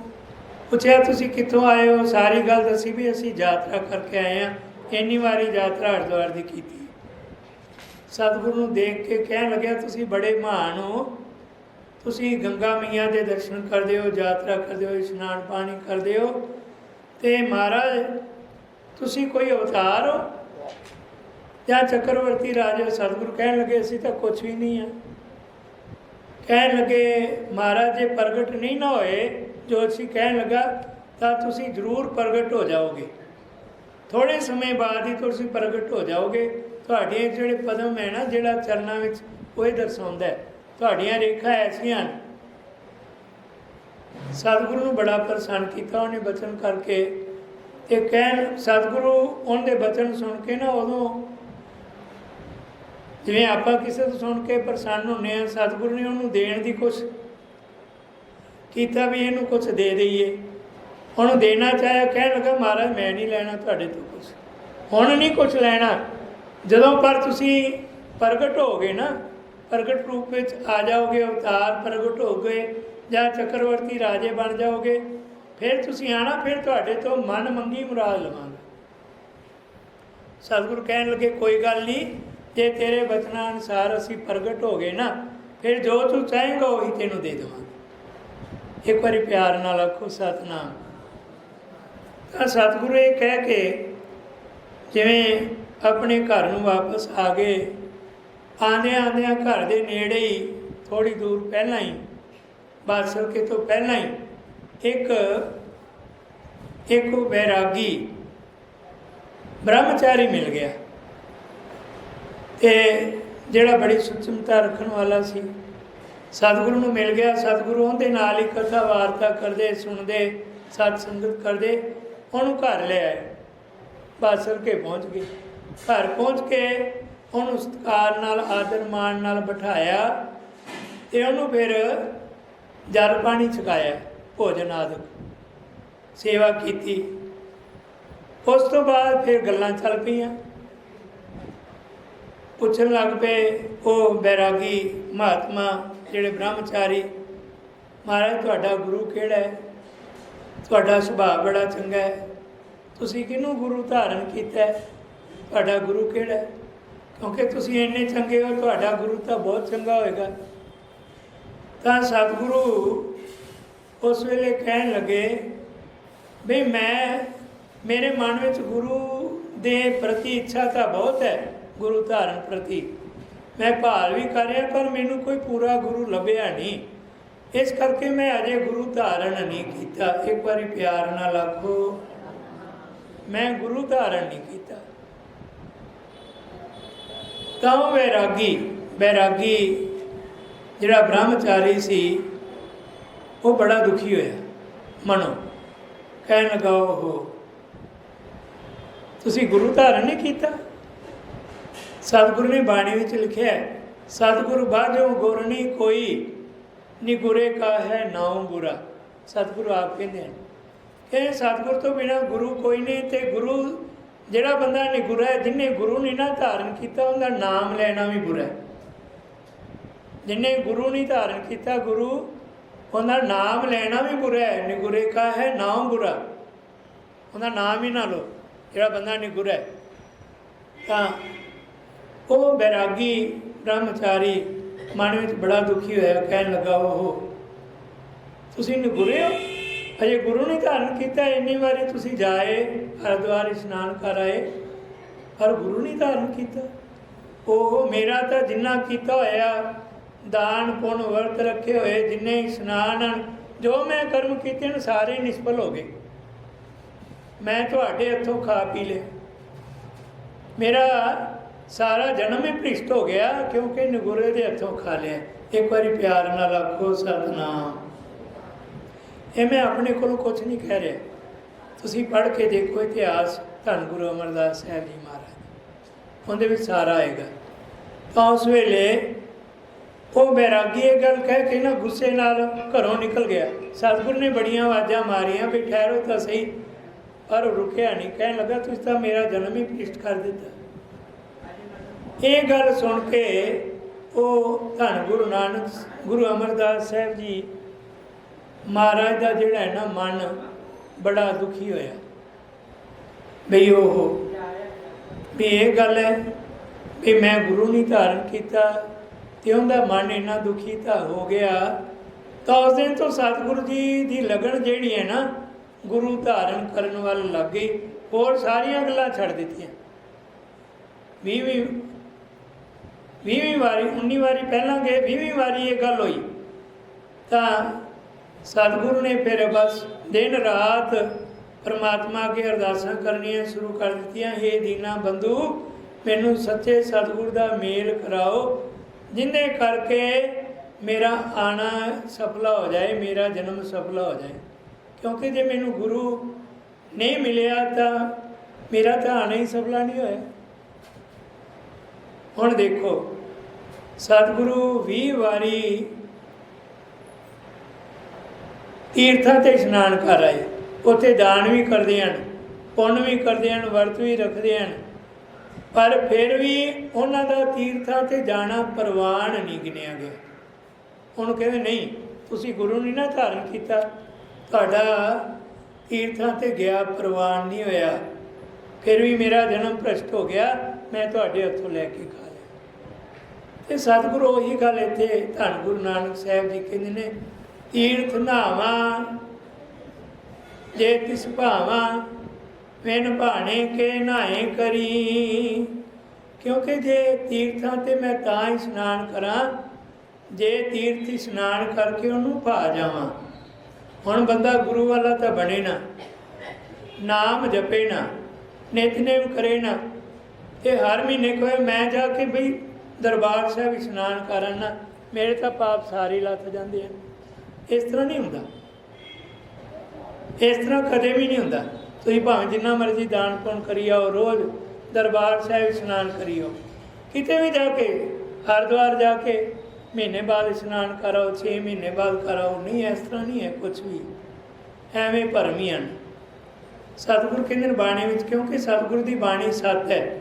ਪੁੱਛਿਆ, ਤੁਸੀਂ ਕਿੱਥੋਂ ਆਏ ਹੋ? ਸਾਰੀ ਗੱਲ ਦੱਸੀ ਵੀ ਅਸੀਂ ਯਾਤਰਾ ਕਰਕੇ ਆਏ ਆ ਇੰਨੀ ਵਾਰੀ ਯਾਤਰਾ ਹਰਿਦੁਆਰ ਦੀ ਕੀਤੀ। ਸਤਿਗੁਰੂ ਨੂੰ ਦੇਖ ਕੇ ਕਹਿਣ ਲੱਗਿਆ, ਤੁਸੀਂ ਬੜੇ ਮਹਾਨ ਹੋ। ਤੁਸੀਂ ਗੰਗਾ ਮਈਆ ਦੇ ਦਰਸ਼ਨ ਕਰਦੇ ਹੋ, ਯਾਤਰਾ ਕਰਦੇ ਹੋ, ਇਸ਼ਨਾਨ ਪਾਣੀ ਕਰਦੇ ਹੋ ਤੇ ਮਹਾਰਾਜ, ਤੁਸੀਂ ਕੋਈ ਅਵਤਾਰ ਹੋ? ਜਾਂ ਚੱਕਰਵਰਤੀ ਰਾਜੇ ਸਤਿਗੁਰੂ ਕਹਿਣ ਲੱਗੇ, ਅਸੀਂ ਤਾਂ ਕੁਝ ਵੀ ਨਹੀਂ ਆ। ਕਹਿਣ ਲੱਗੇ, ਮਹਾਰਾਜ, ਜੇ ਪ੍ਰਗਟ ਨਹੀਂ ਨਾ ਹੋਏ, ਜੋ ਅਸੀਂ ਕਹਿਣ ਲੱਗਾ, ਤਾਂ ਤੁਸੀਂ ਜ਼ਰੂਰ ਪ੍ਰਗਟ ਹੋ ਜਾਓਗੇ। ਥੋੜੇ ਸਮੇਂ ਬਾਅਦ ਹੀ ਤੁਸੀਂ ਪ੍ਰਗਟ ਹੋ ਜਾਓਗੇ। ਤੁਹਾਡੇ ਜਿਹੜੇ ਪਦਮ ਹੈ ਨਾ, ਜਿਹੜਾ ਚਰਨਾਂ ਵਿੱਚ, ਉਹ ਇਹ ਦਰਸਾਉਂਦਾ ਹੈ। ਤੁਹਾਡੀਆਂ ਰੇਖਾ ਐਸੀਆਂ ਸਤਿਗੁਰੂ ਨੂੰ ਬੜਾ ਪ੍ਰਸੰਨ ਕੀਤਾ ਉਹਨੇ ਬਚਨ ਕਰਕੇ। ਤੇ ਕਹਿਣ, ਸਤਿਗੁਰੂ ਉਹਦੇ ਬਚਨ ਸੁਣ ਕੇ ਨਾ ਉਦੋਂ ਜਿਵੇਂ ਆਪਾਂ ਕਿਸੇ ਤੋਂ ਸੁਣ ਕੇ ਪ੍ਰਸੰਨ ਹੁੰਨੇ ਆ ਸਤਿਗੁਰੂ ਨੇ ਉਹਨੂੰ ਦੇਣ ਦੀ ਕੁਛ ਕੀਤਾ ਵੀ ਇਹਨੂੰ ਕੁਛ ਦੇ ਦਈਏ। ਉਹਨੂੰ ਦੇਣਾ ਚਾਹਿਆ, ਕਹਿਣ ਲੱਗਾ, ਮਹਾਰਾਜ, ਮੈਂ ਨਹੀਂ ਲੈਣਾ ਤੁਹਾਡੇ ਤੋਂ ਕੁਛ। ਹੁਣ ਨਹੀਂ ਕੁਛ ਲੈਣਾ। ਜਦੋਂ ਪਰ ਤੁਸੀਂ ਪ੍ਰਗਟ ਹੋਗੇ ਨਾ, ਪ੍ਰਗਟ ਰੂਪ ਵਿੱਚ ਆ ਜਾਓਗੇ, ਅਵਤਾਰ ਪ੍ਰਗਟ ਹੋ ਗਏ ਜਾਂ ਚੱਕਰਵਰਤੀ ਰਾਜੇ ਬਣ ਜਾਓਗੇ, ਫਿਰ ਤੁਸੀਂ ਆਣਾ ਫਿਰ ਤੁਹਾਡੇ ਤੋਂ ਮਨ ਮੰਗੀ ਮੁਰਾਦ ਲਵਾਂਗੇ। ਸਤਿਗੁਰੂ ਕਹਿਣ ਲੱਗੇ, ਕੋਈ ਗੱਲ ਨਹੀਂ ਜੇ ਤੇਰੇ ਬਚਨਾਂ ਅਨੁਸਾਰ ਅਸੀਂ ਪ੍ਰਗਟ ਹੋ ਗਏ ਨਾ, ਫਿਰ ਜੋ ਤੂੰ ਚਾਹੇਂਗਾ ਉਹੀ ਤੈਨੂੰ ਦੇ ਦੇਵਾਂਗੇ। ਇੱਕ ਵਾਰੀ ਪਿਆਰ ਨਾਲ ਆਖੋ, ਸਤਨਾਮ। ਤਾਂ ਸਤਿਗੁਰੂ ਇਹ ਕਹਿ ਕੇ ਜਿਵੇਂ ਆਪਣੇ ਘਰ ਨੂੰ ਵਾਪਸ ਆ ਗਏ ਆਂਦੇ ਆਂਦਿਆਂ ਘਰ ਦੇ ਨੇੜੇ ਹੀ ਥੋੜੀ ਦੂਰ ਪਹਿਲਾਂ ਹੀ, ਬਾਦਸ਼ਾਹ ਤੋਂ ਪਹਿਲਾਂ ਹੀ, ਇੱਕ ਇੱਕ ਵੈਰਾਗੀ ਬ੍ਰਹਮਚਾਰੀ ਮਿਲ ਗਿਆ। ਤੇ ਜਿਹੜਾ ਬੜੀ ਸੁਚਮਤਾ ਰੱਖਣ ਵਾਲਾ ਸੀ। ਸਤਿਗੁਰੂ ਨੂੰ ਮਿਲ ਗਿਆ। ਸਤਿਗੁਰੂ ਉਹਦੇ ਨਾਲ ਹੀ ਕਥਾ ਵਾਰਤਾ ਕਰਦੇ, ਸੁਣਦੇ, ਸਤ ਸੰਗਤ ਕਰਦੇ। ਉਹਨੂੰ ਘਰ ਲੈ ਆਏ। ਬਾਸਰ ਕੇ ਪਹੁੰਚ ਗਏ। ਘਰ ਪਹੁੰਚ ਕੇ ਉਹਨੂੰ ਸਤਿਕਾਰ ਨਾਲ, ਆਦਰ ਮਾਣ ਨਾਲ ਬਿਠਾਇਆ ਤੇ ਉਹਨੂੰ ਫਿਰ ਜਲ ਪਾਣੀ ਛਕਾਇਆ ਭੋਜਨ ਆਦਿ। ਸੇਵਾ ਕੀਤੀ। ਉਸ ਤੋਂ ਬਾਅਦ ਫਿਰ ਗੱਲਾਂ ਚੱਲ ਪਈਆਂ। ਪੁੱਛਣ ਲੱਗ ਪਏ, ਉਹ ਬੈਰਾਗੀ ਮਹਾਤਮਾ ਜਿਹੜੇ ਬ੍ਰਹਮਚਾਰੀ, ਮਹਾਰਾਜ, ਤੁਹਾਡਾ ਗੁਰੂ ਕਿਹੜਾ ਹੈ? ਤੁਹਾਡਾ ਸੁਭਾਅ ਬੜਾ ਚੰਗਾ ਹੈ। ਤੁਸੀਂ ਕਿਹਨੂੰ ਗੁਰੂ ਧਾਰਨ ਕੀਤਾ ਹੈ? ਤੁਹਾਡਾ ਗੁਰੂ ਕਿਹੜਾ ਹੈ? ਕਿਉਂਕਿ ਤੁਸੀਂ ਇੰਨੇ ਚੰਗੇ ਹੋ, ਤੁਹਾਡਾ ਗੁਰੂ ਤਾਂ ਬਹੁਤ ਚੰਗਾ ਹੋਏਗਾ। ਤਾਂ ਸਤਿਗੁਰੂ ਉਸ ਵੇਲੇ ਕਹਿਣ ਲੱਗੇ ਵੀ ਮੈਂ, ਮੇਰੇ ਮਨ ਵਿੱਚ ਗੁਰੂ ਦੇ ਪ੍ਰਤੀ ਇੱਛਾ ਤਾਂ ਬਹੁਤ ਹੈ ਗੁਰੂ ਧਾਰਨ ਪ੍ਰਤੀ। ਮੈਂ ਭਾਲ ਵੀ ਕਰ ਰਿਹਾ, ਪਰ ਮੈਨੂੰ ਕੋਈ ਪੂਰਾ ਗੁਰੂ ਲੱਭਿਆ ਨਹੀਂ। ਇਸ ਕਰਕੇ ਮੈਂ ਅਜੇ ਗੁਰੂ ਧਾਰਨ ਨਹੀਂ ਕੀਤਾ। ਇੱਕ ਵਾਰੀ ਪਿਆਰ ਨਾਲ ਆਖੋ, ਮੈਂ ਗੁਰੂ ਧਾਰਨ ਨਹੀਂ ਕੀਤਾ। ਤਾਂ ਉਹ ਵੈਰਾਗੀ ਵੈਰਾਗੀ ਜਿਹੜਾ ਬ੍ਰਹਮਚਾਰੀ ਸੀ, ਉਹ ਬੜਾ ਦੁਖੀ ਹੋਇਆ। ਮਨੋ, ਕਹਿਣ ਲੱਗਾ ਉਹ ਤੁਸੀਂ ਗੁਰੂ ਧਾਰਨ ਨਹੀਂ ਕੀਤਾ? ਸਤਿਗੁਰੂ ਨੇ ਬਾਣੀ ਵਿੱਚ ਲਿਖਿਆ ਹੈ, ਸਤਿਗੁਰੂ ਬਾਝੋ ਗੁਰ ਨਹੀਂ ਕੋਈ ਨਿਗੁਰੇ ਕਾ ਹੈ ਨਾਉ ਬੁਰਾ। ਸਤਿਗੁਰੂ ਆਪ ਕਹਿੰਦੇ ਹਨ। ਕਿ ਸਤਿਗੁਰ ਤੋਂ ਬਿਨਾ ਗੁਰੂ ਕੋਈ ਨਹੀਂ ਤੇ ਗੁਰੂ ਜਿਹੜਾ ਬੰਦਾ ਨਿਗੁਰਾ ਹੈ ਜਿਹਨੇ ਗੁਰੂ ਨਹੀਂ ਨਾ ਧਾਰਨ ਕੀਤਾ, ਉਹਦਾ ਨਾਮ ਲੈਣਾ ਵੀ ਬੁਰਾ ਹੈ। ਜਿਹਨੇ ਗੁਰੂ ਨਹੀਂ ਧਾਰਨ ਕੀਤਾ, ਗੁਰੂ ਉਹਦਾ ਨਾਮ ਲੈਣਾ ਵੀ ਬੁਰਾ ਹੈ ਨਿਗੁਰੇ ਕਾ ਹੈ ਨਾਮ ਬੁਰਾ। ਉਹਦਾ ਨਾਮ ਹੀ ਨਾ ਲੋ ਜਿਹੜਾ ਬੰਦਾ ਨਿਗੁਰਾ ਹੈ। ਤਾਂ ਉਹ ਬੈਰਾਗੀ ਬ੍ਰਹਮਚਾਰੀ ਮਨ ਵਿੱਚ ਬੜਾ ਦੁਖੀ ਹੋਇਆ ਕਹਿਣ ਲੱਗਾ ਉਹ ਤੁਸੀਂ ਨਿਗੁਰੇ ਹੋ? ਅਜੇ ਗੁਰੂ ਨੇ ਧਾਰਨ ਕੀਤਾ ਇੰਨੀ ਵਾਰੀ ਤੁਸੀਂ ਜਾਏ ਹਰਿਦੁਆਰ ਇਸ਼ਨਾਨ ਕਰ ਆਏ ਪਰ ਗੁਰੂ ਨਹੀਂ ਧਾਰਨ ਕੀਤਾ? ਉਹ ਮੇਰਾ ਤਾਂ ਜਿੰਨਾ ਕੀਤਾ ਹੋਇਆ ਦਾਨ ਪੁੰਨ ਵਰਤ ਰੱਖੇ ਹੋਏ ਜਿੰਨੇ ਇਸ਼ਨਾਨ ਹਨ, ਜੋ ਮੈਂ ਕਰਮ ਕੀਤੇ ਨੇ ਸਾਰੇ ਨਿਸ਼ਫਲ ਹੋ ਗਏ। ਮੈਂ ਤੁਹਾਡੇ ਹੱਥੋਂ ਖਾ ਪੀ ਲਿਆ। ਮੇਰਾ ਸਾਰਾ ਜਨਮ ਹੀ ਭ੍ਰਿਸ਼ਟ ਹੋ ਗਿਆ ਕਿਉਂਕਿ ਨਗੁਰੇ ਦੇ ਹੱਥੋਂ ਖਾ ਲਿਆ। ਇੱਕ ਵਾਰੀ ਪਿਆਰ ਨਾਲ ਆਖੋ, ਸਤਨਾਮ। ਇਹ ਮੈਂ ਆਪਣੇ ਕੋਲੋਂ ਕੁਝ ਨਹੀਂ ਕਹਿ ਰਿਹਾ। ਤੁਸੀਂ ਪੜ੍ਹ ਕੇ ਦੇਖੋ, ਇਤਿਹਾਸ ਧੰਨ ਗੁਰੂ ਅਮਰਦਾਸ ਸਾਹਿਬ ਜੀ ਮਹਾਰਾਜ। ਉਹਦੇ ਵਿੱਚ ਸਾਰਾ ਆਏਗਾ। ਤਾਂ ਉਸ ਵੇਲੇ ਉਹ ਬੈਰਾਗੀ ਇਹ ਗੱਲ ਕਹਿ ਕੇ ਨਾ ਗੁੱਸੇ ਨਾਲ ਘਰੋਂ ਨਿਕਲ ਗਿਆ। ਸਤਿਗੁਰ ਨੇ ਬੜੀਆਂ ਆਵਾਜ਼ਾਂ ਮਾਰੀਆਂ ਵੀ ਠਹਿਰੋ ਤਾਂ ਸਹੀ, ਪਰ ਉਹ ਰੁਕਿਆ ਨਹੀਂ। ਕਹਿਣ ਲੱਗਾ, ਤੁਸੀਂ ਤਾਂ ਮੇਰਾ ਜਨਮ ਹੀ ਭ੍ਰਿਸ਼ਟ ਕਰ ਦਿੱਤਾ। ਇਹ ਗੱਲ ਸੁਣ ਕੇ ਉਹ ਧੰਨ ਗੁਰੂ ਨਾਨਕ ਗੁਰੂ ਅਮਰਦਾਸ ਸਾਹਿਬ ਜੀ ਮਹਾਰਾਜ ਦਾ ਜਿਹੜਾ ਹੈ ਨਾ ਮਨ ਬੜਾ ਦੁਖੀ ਹੋਇਆ। ਬਈ ਉਹ ਵੀ ਇਹ ਗੱਲ ਹੈ ਵੀ ਮੈਂ ਗੁਰੂ ਨਹੀਂ ਧਾਰਨ ਕੀਤਾ ਤੇ ਉਹਦਾ ਮਨ ਇੰਨਾ ਦੁਖੀ ਤਾਂ ਹੋ ਗਿਆ। ਤਾਂ ਉਸ ਦਿਨ ਤੋਂ ਸਤਿਗੁਰੂ ਜੀ ਦੀ ਲਗਨ ਜਿਹੜੀ ਹੈ ਨਾ ਗੁਰੂ ਧਾਰਨ ਕਰਨ ਵੱਲ ਲੱਗ ਗਈ। ਹੋਰ ਸਾਰੀਆਂ ਗੱਲਾਂ ਛੱਡ ਦਿੱਤੀਆਂ। ਵੀ ਵੀ 20ਵੀਂ ਵਾਰੀ 19 ਵਾਰੀ ਪਹਿਲਾਂ ਗਏ 20ਵੀਂ ਵਾਰੀ ਇਹ ਗੱਲ ਹੋਈ। ਤਾਂ ਸਤਿਗੁਰੂ ਨੇ ਫਿਰ ਬਸ ਦਿਨ ਰਾਤ ਪਰਮਾਤਮਾ ਕੇ ਅਰਦਾਸਾਂ ਕਰਨੀਆਂ ਸ਼ੁਰੂ ਕਰ ਦਿੱਤੀਆਂ हे ਦੀਨਾ ਬੰਧੂ, ਮੈਨੂੰ ਸੱਚੇ ਸਤਿਗੁਰ ਦਾ ਮੇਲ ਕਰਾਓ ਜਿੰਨੇ ਕਰਕੇ ਮੇਰਾ ਆਣਾ ਸਫਲਾ ਹੋ ਜਾਏ, ਮੇਰਾ ਜਨਮ ਸਫਲਾ ਹੋ ਜਾਏ। ਕਿਉਂਕਿ ਜੇ ਮੈਨੂੰ ਗੁਰੂ ਨਹੀਂ ਮਿਲਿਆ ਤਾਂ ਮੇਰਾ ਤਾਂ ਆਣਾ ਹੀ ਸਫਲਾ ਨਹੀਂ ਹੋਇਆ। ਹੁਣ ਦੇਖੋ ਸਤਿਗੁਰੂ 20 ਵਾਰੀ ਤੀਰਥਾਂ ਤੇ ਇਸ਼ਨਾਨ ਕਰ ਆਏ। ਉੱਥੇ ਦਾਨ ਵੀ ਕਰਦੇ ਹਨ, ਪੁੰਨ ਵੀ ਕਰਦੇ ਹਨ, ਵਰਤ ਵੀ ਰੱਖਦੇ ਹਨ। ਪਰ ਫਿਰ ਵੀ ਉਹਨਾਂ ਦਾ ਤੀਰਥਾਂ ਤੇ ਜਾਣਾ ਪ੍ਰਵਾਨ ਨਹੀਂ ਗਿਣਿਆ ਗਿਆ। ਉਹਨੂੰ ਕਹਿੰਦੇ, ਨਹੀਂ, ਤੁਸੀਂ ਗੁਰੂ ਨਹੀਂ ਨਾ ਧਾਰਨ ਕੀਤਾ। ਤੁਹਾਡਾ ਤੀਰਥਾਂ ਤੇ ਗਿਆ ਪ੍ਰਵਾਨ ਨਹੀਂ ਹੋਇਆ। ਫਿਰ ਵੀ ਮੇਰਾ ਜਨਮ ਭ੍ਰਸ਼ਟ ਹੋ ਗਿਆ। ਮੈਂ ਤੁਹਾਡੇ ਹੱਥੋਂ ਲੈ ਕੇ ਖਾ ਤੇ ਸਤਿਗੁਰੂ ਉਹੀ ਗੱਲ ਇੱਥੇ ਧੰਨ ਗੁਰੂ ਨਾਨਕ ਸਾਹਿਬ ਜੀ ਕਹਿੰਦੇ ਨੇ ਤੀਰਥ ਨਾਵਾਂ ਜੇ ਤਿਸ ਭਾਵਾਂ, ਵਿਨ ਭਾਣੇ ਕੇ ਨਾਏ ਕਰੀ। ਕਿਉਂਕਿ ਜੇ ਤੀਰਥਾਂ ਤੇ ਮੈਂ ਤਾਂ ਇਸ਼ਨਾਨ ਕਰਾਂ, ਜੇ ਤੀਰਥ ਇਸ਼ਨਾਨ ਕਰਕੇ ਉਹਨੂੰ ਭਾ ਜਾਵਾਂ। ਹੁਣ ਬੰਦਾ ਗੁਰੂ ਵਾਲਾ ਤਾਂ ਬਣੇ ਨਾ, ਨਾਮ ਜਪੇ ਨਾ, ਨਿਤਨੇਮ ਕਰੇ ਨਾ ਇਹ ਹਰ ਮਹੀਨੇ ਕੋਈ ਮੈਂ ਜਾ ਕੇ ਬਈ ਦਰਬਾਰ ਸਾਹਿਬ ਇਸ਼ਨਾਨ ਕਰਨ ਨਾ, ਮੇਰੇ ਤਾਂ ਪਾਪ ਸਾਰੇ ਲੱਥ ਜਾਂਦੇ ਹਨ ਇਸ ਤਰ੍ਹਾਂ ਨਹੀਂ ਹੁੰਦਾ। ਇਸ ਤਰ੍ਹਾਂ ਕਦੇ ਵੀ ਨਹੀਂ ਹੁੰਦਾ। ਤੁਸੀਂ ਭਾਵੇਂ ਜਿੰਨਾ ਮਰਜ਼ੀ ਦਾਨ ਪੁੰਨ ਕਰੀ ਆਓ, ਰੋਜ਼ ਦਰਬਾਰ ਸਾਹਿਬ ਇਸ਼ਨਾਨ ਕਰੀਓ ਕਿਤੇ ਵੀ ਜਾ ਕੇ, ਹਰਿਦੁਆਰ ਜਾ ਕੇ ਮਹੀਨੇ ਬਾਅਦ ਇਸ਼ਨਾਨ ਕਰਾਓ 6 ਮਹੀਨੇ ਬਾਅਦ ਕਰਾਓ, ਨਹੀਂ, ਇਸ ਤਰ੍ਹਾਂ ਨਹੀਂ ਹੈ ਕੁਝ ਵੀ। ਐਵੇਂ ਭਰਮੀ ਹਨ। ਸਤਿਗੁਰ ਕਹਿੰਦੇ ਨੇ ਬਾਣੀ ਵਿੱਚ, ਕਿਉਂਕਿ ਸਤਿਗੁਰ ਦੀ ਬਾਣੀ ਸੱਤ ਹੈ।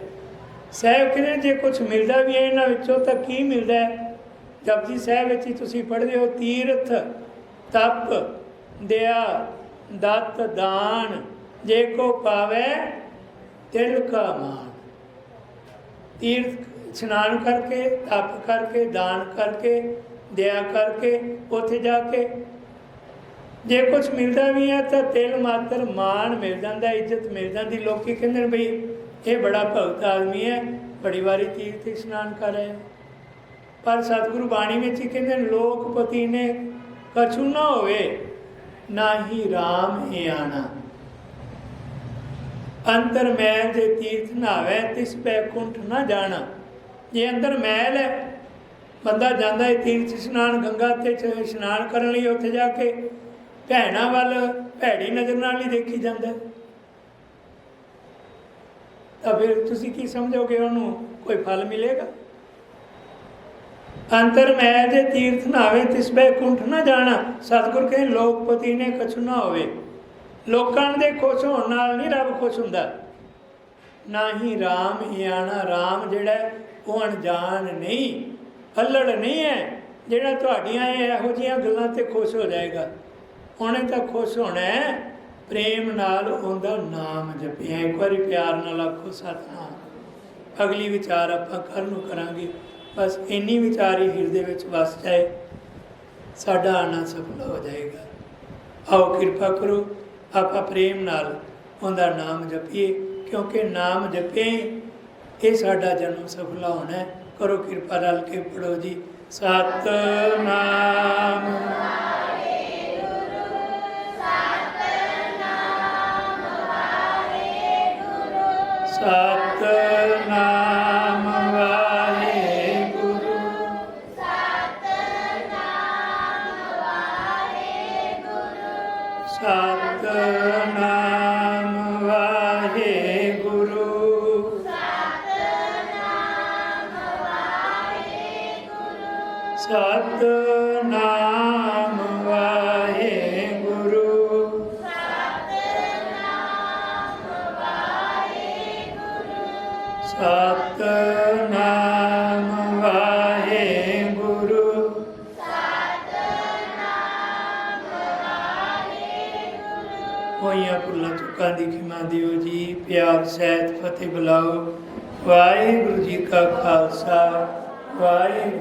ਸਾਹਿਬ ਕਹਿੰਦੇ ਨੇ, ਜੇ ਕੁਝ ਮਿਲਦਾ ਵੀ ਹੈ ਇਹਨਾਂ ਵਿੱਚੋਂ, ਤਾਂ ਕੀ ਮਿਲਦਾ ਹੈ? ਜਪਜੀ ਸਾਹਿਬ ਵਿੱਚ ਹੀ ਤੁਸੀਂ ਪੜ੍ਹਦੇ ਹੋ, ਤੀਰਥ, ਤਪ, ਦਇਆ, ਦਤ, ਦਾਨ, ਜੇ ਕੋ ਪਾਵੇ, ਤਿਲ ਕਾ ਮਾਨ। ਤੀਰਥ ਇਸ਼ਨਾਨ ਕਰਕੇ, ਤਪ ਕਰਕੇ, ਦਾਨ ਕਰਕੇ, ਦਇਆ ਕਰਕੇ, ਉੱਥੇ ਜਾ ਕੇ। ਜੇ ਕੁਝ ਮਿਲਦਾ ਵੀ ਹੈ, ਤਾਂ ਤਿਲ ਮਾਤਰ ਮਾਨ ਮਿਲ ਜਾਂਦਾ, ਇੱਜ਼ਤ ਮਿਲ ਜਾਂਦੀ। ਲੋਕੀ ਕਹਿੰਦੇ ਨੇ ਬਈ ਇਹ ਬੜਾ ਭਗਤ ਆਦਮੀ ਹੈ, ਬੜੀ ਵਾਰੀ ਤੀਰਥ ਇਸ਼ਨਾਨ ਕਰ ਰਿਹਾ ਪਰ ਸਤਿਗੁਰੂ ਬਾਣੀ ਵਿੱਚ ਹੀ ਕਹਿੰਦੇ ਲੋਕ ਪਤੀ ਨੇ ਕਛੂ ਨਾ ਹੋਵੇ ਨਾ ਹੀ RAM ਹੀ ਆਣਾ। ਅੰਤਰ ਮੈਲ ਦੇ ਤੀਰਥ ਨਾਵੇ ਤਿਸ ਪੈ ਕੁੰਠ ਨਾ ਜਾਣਾ। ਜੇ ਅੰਦਰ ਮੈਲ ਹੈ, ਬੰਦਾ ਜਾਂਦਾ ਹੈ ਤੀਰਥ ਇਸ਼ਨਾਨ ਗੰਗਾ ਤੇ ਇਸ਼ਨਾਨ ਕਰਨ ਲਈ, ਉੱਥੇ ਜਾ ਕੇ ਭੈਣਾਂ ਵੱਲ ਭੈੜੀ ਨਜ਼ਰ ਨਾਲ ਹੀ ਦੇਖੀ ਜਾਂਦਾ ਤਾਂ ਫਿਰ ਤੁਸੀਂ ਕੀ ਸਮਝੋਗੇ ਉਹਨੂੰ? ਕੋਈ ਫਲ ਮਿਲੇਗਾ? ਅੰਤਰ ਮੈਂ ਜੇ ਤੀਰਥ ਨਾਵੇ ਤਿਸ ਬੈ ਕੁੰਠ ਨਾ ਜਾਣਾ, ਸਤਿਗੁਰ ਕਹੇ ਲੋਕਪਤੀ ਨੇ ਕਛੁ ਨਾ ਹੋਵੇ। ਲੋਕਾਂ ਦੇ ਖੁਸ਼ ਹੋਣ ਨਾਲ ਨਹੀਂ ਰੱਬ ਖੁਸ਼ ਹੁੰਦਾ। ਨਾ ਹੀ RAM ਹੀ ਆਣਾ RAM ਜਿਹੜਾ ਉਹ ਅਣਜਾਣ ਨਹੀਂ, ਅਲੜ ਨਹੀਂ ਹੈ, ਜਿਹੜਾ ਤੁਹਾਡੀਆਂ ਇਹੋ ਜਿਹੀਆਂ ਗੱਲਾਂ ਤੇ ਖੁਸ਼ ਹੋ ਜਾਏਗਾ। ਉਹਨੇ ਤਾਂ ਖੁਸ਼ ਹੋਣਾ ਹੈ। ਪ੍ਰੇਮ ਨਾਲ ਉਹਦਾ ਨਾਮ ਜਪਿਆ। ਇੱਕ ਵਾਰੀ ਪਿਆਰ ਨਾਲ ਆਖੋ, ਸਤਨਾਮ, ਅਗਲੀ ਵਿਚਾਰ ਆਪਾਂ ਕੱਲ੍ਹ ਨੂੰ ਕਰਾਂਗੇ। ਬਸ ਇੰਨੀ ਵਿਚਾਰ ਹੀ ਹਿਰਦੇ ਵਿੱਚ ਵਸ ਜਾਏ, ਸਾਡਾ ਆਣਾ ਸਫਲ ਹੋ ਜਾਏਗਾ। ਆਓ ਕਿਰਪਾ ਕਰੋ, ਆਪਾਂ ਪ੍ਰੇਮ ਨਾਲ ਉਹਦਾ ਨਾਮ ਜਪੀਏ, ਕਿਉਂਕਿ ਨਾਮ ਜਪੇ ਹੀ ਇਹ ਸਾਡਾ ਜਨਮ ਸਫਲਾ ਹੋਣਾ ਹੈ। ਕਰੋ ਕਿਰਪਾ ਨਾਲ ਕੇ ਪੜੋ ਜੀ। ਸਤਨਾਮ। ਸਤਨਾਮ Sat. Uh, ਸਹਿਤ ਬੁਲਾਓ। ਵਾਹਿਗੁਰੂ ਜੀ ਕਾ ਖਾਲਸਾ ਵਾਹਿਗੁਰੂ